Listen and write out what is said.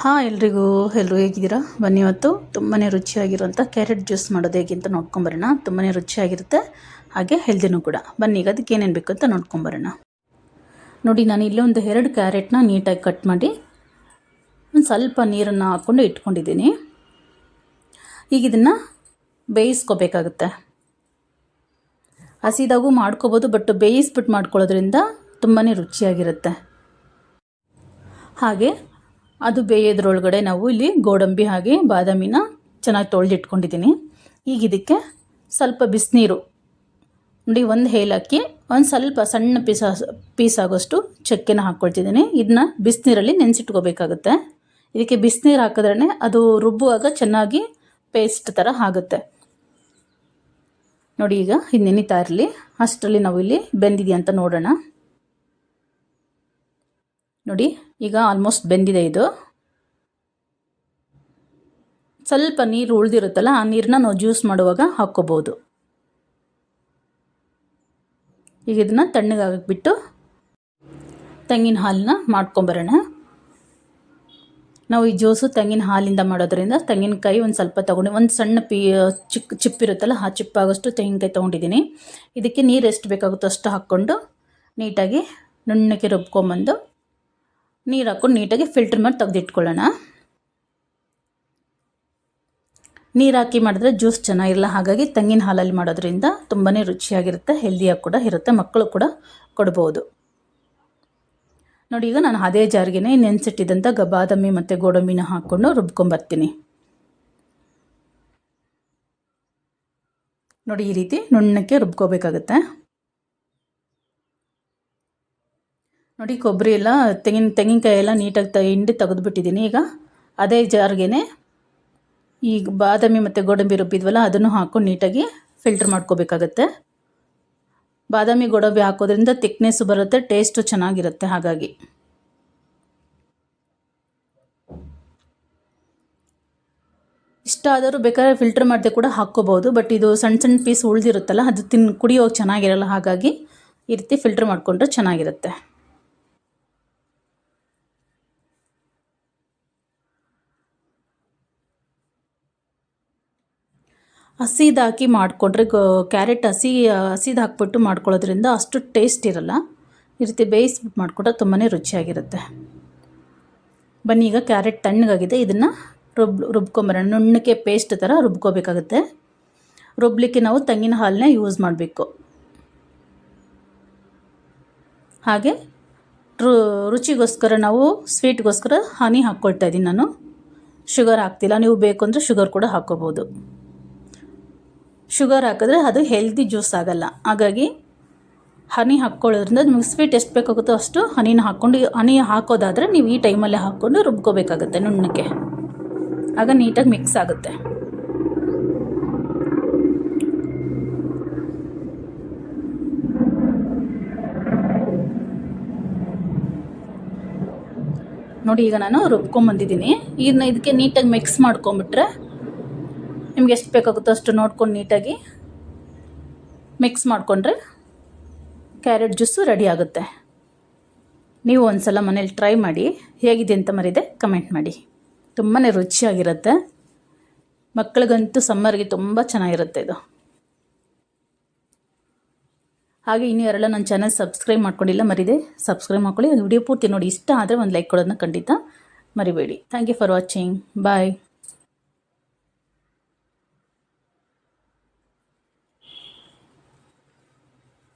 ಹಾಂ, ಎಲ್ರಿಗೂ ಎಲ್ಲರೂ ಹೇಗಿದ್ದೀರಾ? ಬನ್ನಿ ಇವತ್ತು. ತುಂಬಾ ರುಚಿಯಾಗಿರುವಂಥ ಕ್ಯಾರೆಟ್ ಜ್ಯೂಸ್ ಮಾಡೋದು ಹೇಗೆ ನೋಡ್ಕೊಂಬರೋಣ ತುಂಬಾ ರುಚಿಯಾಗಿರುತ್ತೆ. ಹಾಗೆ ಹೆಲ್ದಿನೂ ಕೂಡ. ಬನ್ನಿ, ಈಗ ಅದಕ್ಕೆ ಏನೇನು ಬೇಕು ಅಂತ ನೋಡ್ಕೊಂಬರೋಣ ನೋಡಿ, ನಾನು ಇಲ್ಲೇ ಒಂದು ಎರಡು ಕ್ಯಾರೆಟ್ನ ನೀಟಾಗಿ ಕಟ್ ಮಾಡಿ ಒಂದು ಸ್ವಲ್ಪ ನೀರನ್ನು ಹಾಕ್ಕೊಂಡು ಇಟ್ಕೊಂಡಿದ್ದೀನಿ. ಈಗ ಇದನ್ನು ಬೇಯಿಸ್ಕೋಬೇಕಾಗುತ್ತೆ. ಹಸಿದಾಗೂ ಮಾಡ್ಕೋಬೋದು, ಬಟ್ ಬೇಯಿಸ್ಬಿಟ್ಟು ಮಾಡ್ಕೊಳ್ಳೋದ್ರಿಂದ ತುಂಬಾ ರುಚಿಯಾಗಿರುತ್ತೆ. ಹಾಗೆ ಅದು ಬೇಯೋದ್ರೊಳಗಡೆ ನಾವು ಇಲ್ಲಿ ಗೋಡಂಬಿ ಹಾಗೆ ಬಾದಾಮಿನ ಚೆನ್ನಾಗಿ ತೊಳೆದಿಟ್ಕೊಂಡಿದ್ದೀನಿ. ಈಗ ಇದಕ್ಕೆ ಸ್ವಲ್ಪ ಬಿಸಿನೀರು, ನೋಡಿ ಒಂದು ಏಲಕ್ಕಿ, ಒಂದು ಸ್ವಲ್ಪ ಸಣ್ಣ ಪೀಸ, ಪೀಸ್ ಆಗೋಷ್ಟು ಚಕ್ಕೆನ ಹಾಕ್ಕೊಳ್ತಿದ್ದೀನಿ ಇದನ್ನ ಬಿಸಿನೀರಲ್ಲಿ ನೆನೆಸಿಟ್ಕೋಬೇಕಾಗುತ್ತೆ. ಇದಕ್ಕೆ ಬಿಸಿನೀರು ಹಾಕಿದ್ರೇ ಅದು ರುಬ್ಬುವಾಗ ಚೆನ್ನಾಗಿ ಪೇಸ್ಟ್ ಥರ ಆಗುತ್ತೆ. ನೋಡಿ ಈಗ ಇದು ನೆನಿತಾ ಇರಲಿ, ಅಷ್ಟರಲ್ಲಿ ನಾವು ಇಲ್ಲಿ ಬೆಂದಿದೆಯಾ ಅಂತ ನೋಡೋಣ. ನೋಡಿ, ಈಗ ಆಲ್ಮೋಸ್ಟ್ ಬೆಂದಿದೆ ಇದು. ಸ್ವಲ್ಪ ನೀರು ಉಳಿದಿರುತ್ತಲ್ಲ, ಆ ನೀರನ್ನ ನಾವು ಜ್ಯೂಸ್ ಮಾಡುವಾಗ ಹಾಕ್ಕೋಬೋದು. ಈಗ ಇದನ್ನು ತಣ್ಣಗಾಗಿಬಿಟ್ಟು ತೆಂಗಿನ ಹಾಲನ್ನ ಮಾಡ್ಕೊಂಬರೋಣ. ನಾವು ಈ ಜ್ಯೂಸು ತೆಂಗಿನ ಹಾಲಿಂದ ಮಾಡೋದ್ರಿಂದ ತೆಂಗಿನಕಾಯಿ ಒಂದು ಸ್ವಲ್ಪ ತೊಗೊಂಡು, ಒಂದು ಸಣ್ಣ ಪಿ ಚಿಕ್ಕ ಚಿಪ್ಪಿರುತ್ತಲ್ಲ ಆ ಚಿಪ್ಪಾಗೋಷ್ಟು ತೆಂಗಿನಕಾಯಿ ತೊಗೊಂಡಿದ್ದೀನಿ. ಇದಕ್ಕೆ ನೀರು ಎಷ್ಟು ಬೇಕಾಗುತ್ತೋ ಅಷ್ಟು ಹಾಕ್ಕೊಂಡು ನೀಟಾಗಿ ನುಣ್ಣಕ್ಕೆ ರುಬ್ಕೊಂಬಂದು ನೀರು ಹಾಕ್ಕೊಂಡು ನೀಟಾಗಿ ಫಿಲ್ಟ್ರ್ ಮಾಡಿ ತೆಗೆದಿಟ್ಕೊಳ್ಳೋಣ. ನೀರು ಹಾಕಿ ಮಾಡಿದ್ರೆ ಜ್ಯೂಸ್ ಚೆನ್ನಾಗಿರಲ್ಲ, ಹಾಗಾಗಿ ತೆಂಗಿನ ಹಾಲಲ್ಲಿ ಮಾಡೋದ್ರಿಂದ ತುಂಬಾ ರುಚಿಯಾಗಿರುತ್ತೆ ಹೆಲ್ದಿಯಾಗಿ ಕೂಡ ಇರುತ್ತೆ, ಮಕ್ಕಳು ಕೂಡ ಕೊಡ್ಬೋದು. ನೋಡಿ, ಈಗ ನಾನು ಅದೇ ಜಾರಿಗೆ ನೆನೆಸಿಟ್ಟಿದ್ದಂಥ ಗಬಾದಮ್ಮಿ ಬಾದಾಮಿ ಮತ್ತು ಗೋಡಂಬಿನ ಹಾಕ್ಕೊಂಡು ರುಬ್ಕೊಂಬರ್ತೀನಿ. ನೋಡಿ, ಈ ರೀತಿ ನುಣ್ಣಕ್ಕೆ ರುಬ್ಕೋಬೇಕಾಗುತ್ತೆ. ನೋಡಿ, ಕೊಬ್ಬರಿ ಎಲ್ಲ ತೆಂಗಿನ, ತೆಂಗಿನಕಾಯಿ ಎಲ್ಲ ನೀಟಾಗಿ ತ, ಹಿಂಡಿ ತೆಗೆದುಬಿಟ್ಟಿದ್ದೀನಿ. ಈಗ ಅದೇ ಜಾರ್ಗೆ ಈಗ ಬಾದಾಮಿ ಮತ್ತು ಗೋಡಂಬಿ ರುಬ್ಬಿದ್ವಲ್ಲ ಅದನ್ನು ಹಾಕ್ಕೊಂಡು ನೀಟಾಗಿ ಫಿಲ್ಟ್ರ್ ಮಾಡ್ಕೋಬೇಕಾಗತ್ತೆ. ಬಾದಾಮಿ, ಗೋಡಂಬಿ ಹಾಕೋದ್ರಿಂದ ತಿಕ್ನೆಸ್ಸು ಬರುತ್ತೆ ಟೇಸ್ಟು ಚೆನ್ನಾಗಿರುತ್ತೆ ಹಾಗಾಗಿ. ಇಷ್ಟ ಆದರೂ ಬೇಕಾದ್ರೆ ಫಿಲ್ಟರ್ ಮಾಡದೆ ಕೂಡ ಹಾಕ್ಕೋಬೋದು ಬಟ್ ಇದು ಸಣ್ಣ ಸಣ್ಣ ಪೀಸ್ ಉಳಿದಿರುತ್ತಲ್ಲ, ಅದು ತಿನ್, ಕುಡಿಯೋಕೆ ಚೆನ್ನಾಗಿರಲ್ಲ ಹಾಗಾಗಿ ಈ ರೀತಿ ಫಿಲ್ಟರ್ ಮಾಡಿಕೊಂಡ್ರೆ ಚೆನ್ನಾಗಿರುತ್ತೆ. ಹಸಿದು ಹಾಕಿ ಮಾಡಿಕೊಂಡ್ರೆ ಕ್ಯಾರೆಟ್ ಹಸಿ, ಹಸಿದು ಹಾಕ್ಬಿಟ್ಟು ಮಾಡ್ಕೊಳ್ಳೋದ್ರಿಂದ ಅಷ್ಟು ಟೇಸ್ಟ್ ಇರಲ್ಲ. ಈ ರೀತಿ ಬೇಯಿಸ್ಬಿಟ್ಟು ಮಾಡಿಕೊಂಡ್ರೆ ತುಂಬಾ ರುಚಿಯಾಗಿರುತ್ತೆ. ಬನ್ನಿ, ಈಗ ಕ್ಯಾರೆಟ್ ತಣ್ಣಗಾಗಿದೆ. ಇದನ್ನು ರುಬ್, ರುಬ್ಕೊಂಬರೋಣ. ನುಣ್ಣಕ್ಕೆ ಪೇಸ್ಟ್ ಥರ ರುಬ್ಕೋಬೇಕಾಗುತ್ತೆ. ರುಬ್ಲಿಕ್ಕೆ ನಾವು ತೆಂಗಿನ ಹಾಲನ್ನೇ ಯೂಸ್ ಮಾಡಬೇಕು. ಹಾಗೆ ರುಚಿಗೋಸ್ಕರ ನಾವು ಸ್ವೀಟ್ಗೋಸ್ಕರ ಹನಿ ಹಾಕ್ಕೊಳ್ತಾ ಇದ್ದೀನಿ ನಾನು. ಶುಗರ್ ಹಾಕ್ತಿಲ್ಲ. ನೀವು ಬೇಕು ಅಂದರೆ ಶುಗರ್ ಕೂಡ ಹಾಕ್ಕೋಬೋದು. ಶುಗರ್ ಹಾಕಿದ್ರೆ ಅದು ಹೆಲ್ದಿ ಜ್ಯೂಸ್ ಆಗಲ್ಲ. ಹಾಗಾಗಿ ಹನಿ ಹಾಕ್ಕೊಳ್ಳೋದ್ರಿಂದ ನಿಮಗೆ ಸ್ವೀಟ್ ಎಷ್ಟು ಬೇಕಾಗುತ್ತೋ ಅಷ್ಟು ಹನಿನ ಹಾಕ್ಕೊಂಡು, ಹನಿ ಹಾಕೋದಾದರೆ ನೀವು ಈ ಟೈಮಲ್ಲೇ ಹಾಕ್ಕೊಂಡು ರುಬ್ಕೋಬೇಕಾಗುತ್ತೆ ನುಣ್ಣಕ್ಕೆ ಆಗ ನೀಟಾಗಿ ಮಿಕ್ಸ್ ಆಗುತ್ತೆ. ನೋಡಿ ಈಗ ನಾನು ರುಬ್ಕೊಂಬಂದಿದ್ದೀನಿ. ಇದನ್ನ ಇದಕ್ಕೆ ನೀಟಾಗಿ ಮಿಕ್ಸ್ ಮಾಡ್ಕೊಂಬಿಟ್ರೆ ನಿಮ್ಗೆ ಎಷ್ಟು ಬೇಕಾಗುತ್ತೋ ಅಷ್ಟು ನೋಡ್ಕೊಂಡು ನೀಟಾಗಿ ಮಿಕ್ಸ್ ಮಾಡಿಕೊಂಡ್ರೆ ಕ್ಯಾರೆಟ್ ಜ್ಯೂಸು ರೆಡಿ ಆಗುತ್ತೆ. ನೀವು ಒಂದು ಸಲ ಮನೇಲಿ ಟ್ರೈ ಮಾಡಿ, ಹೇಗಿದೆ ಅಂತ ಮರಿದೆ ಕಮೆಂಟ್ ಮಾಡಿ. ತುಂಬಾ ರುಚಿಯಾಗಿರುತ್ತೆ. ಮಕ್ಕಳಿಗಂತೂ ಸಮ್ಮರ್ಗೆ ತುಂಬ ಚೆನ್ನಾಗಿರುತ್ತೆ ಇದು. ಹಾಗೆ ಇನ್ನೂ ಯಾರೆಲ್ಲ ನನ್ನ ಚಾನಲ್ ಸಬ್ಸ್ಕ್ರೈಬ್ ಮಾಡ್ಕೊಂಡಿಲ್ಲ, ಮರಿದೆ ಸಬ್ಸ್ಕ್ರೈಬ್ ಮಾಡ್ಕೊಳ್ಳಿ. ವಿಡಿಯೋ ಪೂರ್ತಿ ನೋಡಿ, ಇಷ್ಟ ಆದರೆ ಒಂದು ಲೈಕ್ ಕೊಡೋದನ್ನ ಖಂಡಿತ ಮರಿಬೇಡಿ. Thank you for watching bye